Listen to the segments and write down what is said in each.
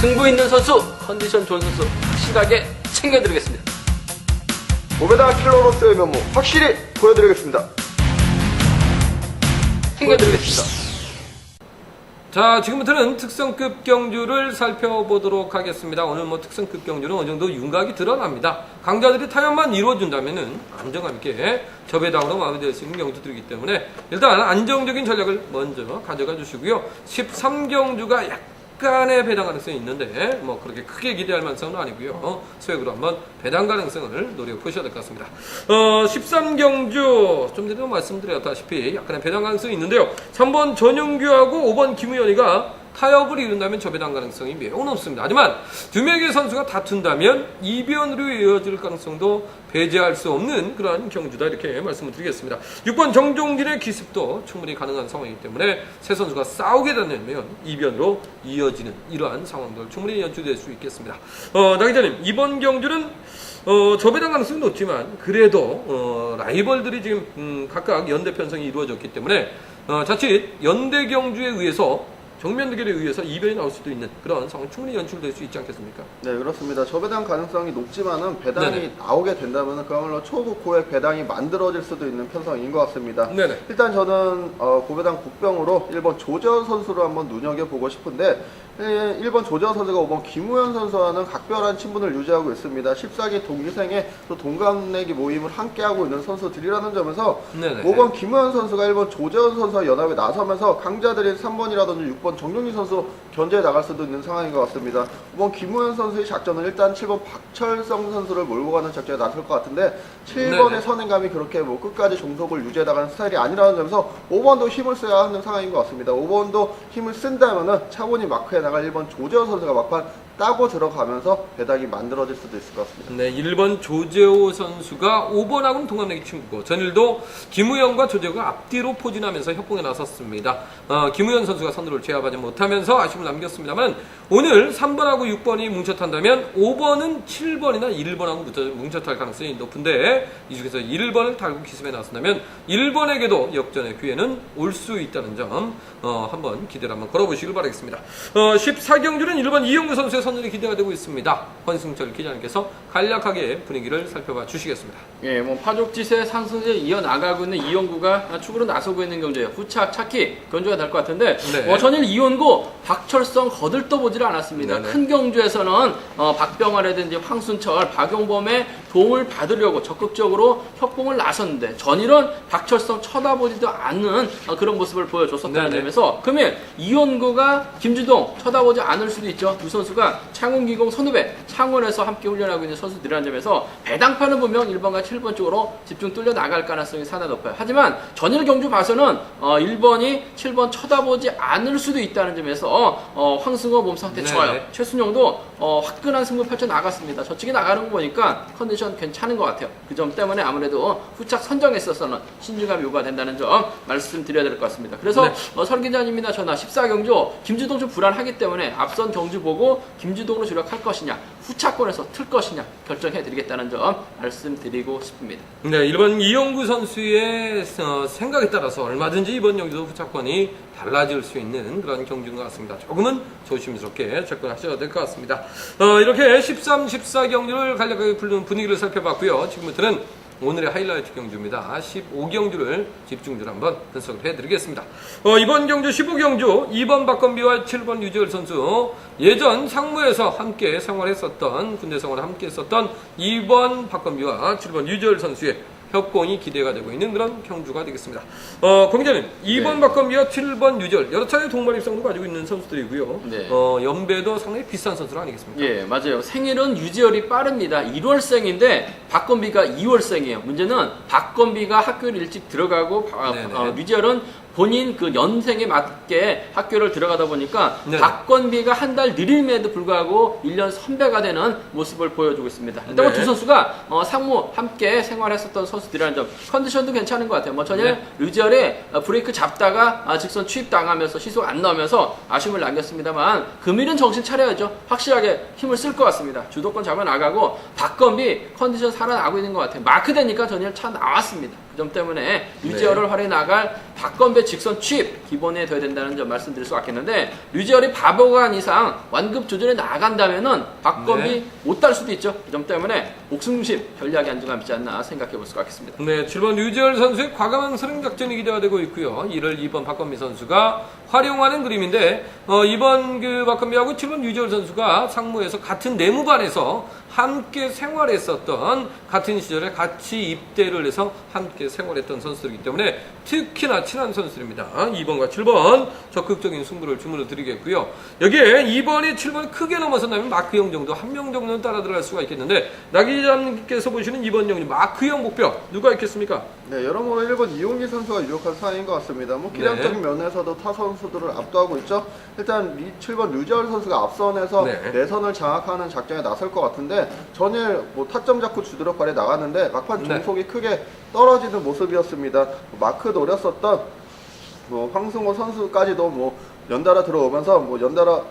승부 있는 선수, 컨디션 좋은 선수 확실하게 챙겨드리겠습니다. 고배당 킬러로서의 면모 확실히 보여드리겠습니다. 챙겨드리겠습니다. 자, 지금부터는 특성급 경주를 살펴보도록 하겠습니다. 오늘 뭐 특성급 경주는 어느 정도 윤곽이 드러납니다. 강자들이 타협만 이루어준다면은 안정감 있게 저배당으로 마무리될 수 있는 경주들이기 때문에 일단 안정적인 전략을 먼저 가져가 주시고요. 13경주가 약 간의 배당 가능성이 있는데 뭐 그렇게 크게 기대할 만성은 아니고요. 어, 소액으로 한번 배당 가능성을 노려 보셔야 될 것 같습니다. 어, 13경주 좀 전에 말씀드렸다시피 약간의 배당 가능성이 있는데요. 3번 전용규하고 5번 김우현이가 타협을 이룬다면 저배당 가능성이 매우 높습니다. 하지만 두 명의 선수가 다툰다면 이변으로 이어질 가능성도 배제할 수 없는 그러한 경주다 이렇게 말씀을 드리겠습니다. 6번 정종진의 기습도 충분히 가능한 상황이기 때문에 세 선수가 싸우게 되면 이변으로 이어지는 이러한 상황들 충분히 연출될 수 있겠습니다. 어, 나 기자님 이번 경주는 어, 저배당 가능성이 높지만 그래도 어, 라이벌들이 지금 음, 각각 연대 편성이 이루어졌기 때문에 어, 자칫 연대 경주에 의해서 정면 대결에 의해서 이변이 나올 수도 있는 그런 상황이 충분히 연출될 수 있지 않겠습니까? 네 그렇습니다. 저배당 가능성이 높지만은 배당이 네네. 나오게 된다면 그야말로 초급 고액 배당이 만들어질 수도 있는 편성인 것 같습니다. 네네. 일단 저는 어, 고배당 국병으로 1번 조재현 선수를 한번 눈여겨보고 싶은데 예, 1번 조재현 선수가 5번 김우현 선수와는 각별한 친분을 유지하고 있습니다. 14기 동기생에 또 동갑내기 모임을 함께하고 있는 선수들이라는 점에서 네네. 5번 김우현 선수가 1번 조재현 선수와 연합에 나서면서 강자들인 3번이라든지 6번 정용희 선수 견제해 나갈 수도 있는 상황인 것 같습니다. 5번 김우현 선수의 작전은 일단 7번 박철성 선수를 몰고 가는 작전에 나설 것 같은데 7번의 네네. 선행감이 그렇게 뭐 끝까지 종속을 유지해 나가는 스타일이 아니라는 점에서 5번도 힘을 써야 하는 상황인 것 같습니다. 5번도 힘을 쓴다면은 차분히 마크에 나갈 1번 조재현 선수가 막판 따고 들어가면서 배당이 만들어질 수도 있을 것 같습니다. 네, 1번 조재호 선수가 5번하고는 동갑내기 친구고 전일도 김우현과 조재호가 앞뒤로 포진하면서 협공에 나섰습니다. 어, 김우현 선수가 선두를 제압하지 못하면서 아쉬움을 남겼습니다만 오늘 3번하고 6번이 뭉쳐탄다면 5번은 7번이나 1번하고 뭉쳐- 뭉쳐탈 가능성이 높은데 이 중에서 1번을 달고 기습에 나선다면 1번에게도 역전의 기회는 올 수 있다는 점 어, 한번 기대를 한번 걸어보시길 바라겠습니다. 어, 14경주는 1번 이영구 선수의 선전이 기대가 되고 있습니다. 권승철 기자님께서 간략하게 분위기를 살펴봐 주시겠습니다. 예, 뭐 파족지세 상승세 이어 나가고 있는 이영구가 축으로 나서고 있는 경주예요. 후착, 차키 경주가 될 것 같은데 네. 어, 전일 이원구, 박철성 거들떠보질 않았습니다. 네네. 큰 경주에서는 어, 박병아라든지 황순철, 박용범의 도움을 받으려고 적극적으로 협공을 나섰는데 전일은 박철성 쳐다보지도 않는 어, 그런 모습을 보여줬었다는 네네. 점에서 그러면 이원구가 김주동 쳐다보지 않을 수도 있죠. 두 선수가 창원기공 선후배 창원에서 함께 훈련하고 있는 선수들이라는 점에서 배당판은 분명 1번과 7번 쪽으로 집중 뚫려 나갈 가능성이 상당히 높아요. 하지만 전일 경주 봐서는 어, 1번이 7번 쳐다보지 않을 수도 있다는 점에서 어, 황승호 몸 상태 네. 좋아요. 최순용도 어, 화끈한 승부 펼쳐 나갔습니다. 저쪽에 나가는 거 보니까 컨디션 괜찮은 것 같아요. 그 점 때문에 아무래도 후착 선정에 있어서는 신중함이 요구된다는 점 말씀드려야 될 것 같습니다. 그래서 네. 어, 설 기자님이나 저나 14경주 김주동 좀 불안하기 때문에 앞선 경주 보고 김주동으로 주력할 것이냐 후차권에서 틀 것이냐 결정해 드리겠다는 점 말씀드리고 싶습니다. 네, 1번 이영구 선수의 어, 생각에 따라서 얼마든지 이번 경기도 후차권이 달라질 수 있는 그런 경기인 것 같습니다. 조금은 조심스럽게 접근하셔야 될 것 같습니다. 어, 이렇게 13, 14 경기를 간략하게 부르는 분위기를 살펴봤고요. 지금부터는 오늘의 하이라이트 경주입니다. 15경주를 집중적으로 한번 분석을 해드리겠습니다. 어, 이번 경주 15경주 2번 박건비와 7번 유재열 선수 예전 상무에서 함께 생활했었던 군대 생활을 함께 했었던 2번 박건비와 7번 유재열 선수의 협공이 기대가 되고 있는 그런 경주가 되겠습니다. 어, 공자님 2번 네. 박건비와 7번 유재열 여러 차례 동반 입성도 가지고 있는 선수들이고요. 네. 어, 연배도 상당히 비싼 선수들 아니겠습니까? 예, 맞아요. 생일은 유지열이 빠릅니다. 1월생인데 박건비가 2월생이에요. 문제는 박건비가 학교를 일찍 들어가고 바- 네네. 어, 유지열은 본인 그 연생에 맞게 학교를 들어가다 보니까 네네. 박건비가 한 달 느림에도 불구하고 1년 선배가 되는 모습을 보여주고 있습니다. 일단 네. 두 선수가 어, 상무 함께 생활했었던 선수들이라는 점 컨디션도 괜찮은 것 같아요. 뭐 전에 네. 류지열이 어, 브레이크 잡다가 아, 직선 추입 당하면서 시속 안 나오면서 아쉬움을 남겼습니다만 금일은 정신 차려야죠. 확실하게 힘을 쓸 것 같습니다. 주도권 잡아 나가고 박건비 컨디션 살아나고 있는 것 같아요. 마크 되니까 전일 차 나왔습니다. 그점 때문에 류지열을 활용해 나갈 박건배 직선 취입 기본에 둬야 된다는 점 말씀드릴 수 있겠는데 류지열이 바보가 한 이상 완급 조절에 나간다면은 박건비 네. 못달 수도 있죠. 그 점 때문에 목숨심 전략이 안중함 있지 않나 생각해 볼 수가 있겠습니다. 네, 7번 류지열 선수의 과감한 선행 작전이 기대가 되고 있고요. 이를 2번 박건미 선수가 활용하는 그림인데 어, 이번 그 박건미하고 7번 류지열 선수가 상무에서 같은 내무반에서 함께 생활했었던 같은 시절에 같이 입대를 해서 함께 생활했던 선수들이기 때문에 특히나 친한 선수들입니다. 2번과 7번 적극적인 승부를 주문을 드리겠고요. 여기에 2번이 7번을 크게 넘어선다면 마크형 정도 한 명 정도는 따라 들어갈 수가 있겠는데 나기 기자님께서 보시는 2번 영이 마크형 목표 누가 있겠습니까? 네, 여러모로 1번 이용기 선수가 유력한 상황인 것 같습니다. 뭐 기량적인 네. 면에서도 타 선수들을 압도하고 있죠. 일단 리, 7번 류지열 선수가 앞선에서 네. 내선을 장악하는 작전에 나설 것 같은데 전일 뭐 타점 잡고 주드럭 발에 나갔는데 막판 네. 종속이 크게 떨어지는 모습이었습니다. 마크 노렸었던 뭐 황승호 선수까지도 뭐 연달아 들어오면서 뭐 연달아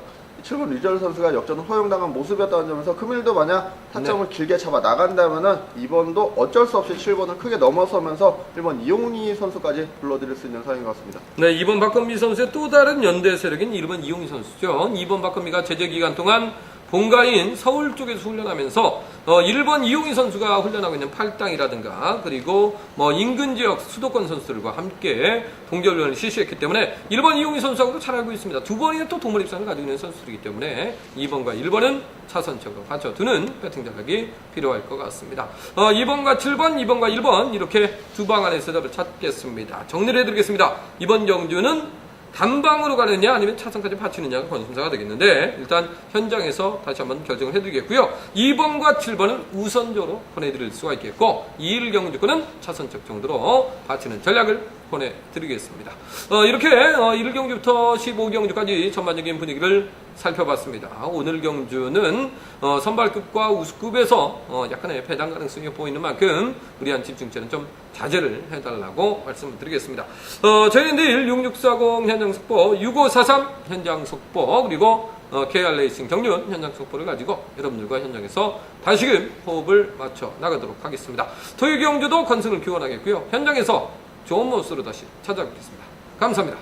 7번 류지열 선수가 역전을 허용당한 모습이었다는 점에서 금일도 만약 타점을 길게 잡아 나간다면은 이번도 어쩔 수 없이 7번을 크게 넘어서면서 1번 이용희 선수까지 불러드릴 수 있는 상황인 것 같습니다. 네, 2번 박건미 선수의 또 다른 연대 세력인 1번 이용희 선수죠. 2번 박건미가 제재 기간 동안 본가인 서울 쪽에서 훈련하면서 어, 1번 이용희 선수가 훈련하고 있는 팔당이라든가 그리고 뭐 인근 지역 수도권 선수들과 함께 동계 훈련을 실시했기 때문에 1번 이용희 선수하고도 잘 알고 있습니다. 두 번이나 또 동물 입상을 가지고 있는 선수들이기 때문에 2번과 1번은 차선적으로 받쳐두는 배팅 전략이 필요할 것 같습니다. 어, 2번과 7번, 2번과 1번 이렇게 두 방안의 세답을 찾겠습니다. 정리를 해드리겠습니다. 이번 경주는 단방으로 가느냐 아니면 차선까지 받치느냐가 관심사가 되겠는데 일단 현장에서 다시 한번 결정을 해드리겠고요. 2번과 7번은 우선적으로 보내드릴 수가 있겠고 2일 경주권은 차선적 정도로 받치는 전략을 보내드리겠습니다. 어, 이렇게 어, 1일 경주부터 15경주까지 전반적인 분위기를 살펴봤습니다. 오늘 경주는 어, 선발급과 우수급에서 어, 약간의 배당 가능성이 보이는 만큼 우리한 집중체는 좀 자제를 해달라고 말씀을 드리겠습니다. 어, 저희는 내일 6640 현장 속보, 6543 현장 속보, 그리고 어, KR 레이싱 경륜 현장 속보를 가지고 여러분들과 현장에서 다시금 호흡을 맞춰 나가도록 하겠습니다. 토요 경주도 건승을 기원하겠고요. 현장에서 좋은 모습으로 다시 찾아뵙겠습니다. 감사합니다.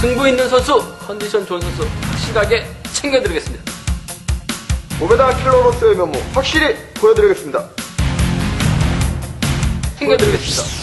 승부 있는 선수, 컨디션 좋은 선수 확실하게 챙겨드리겠습니다. 고배당 킬러로서의 면모 확실히 보여드리겠습니다. 챙겨드리겠습니다.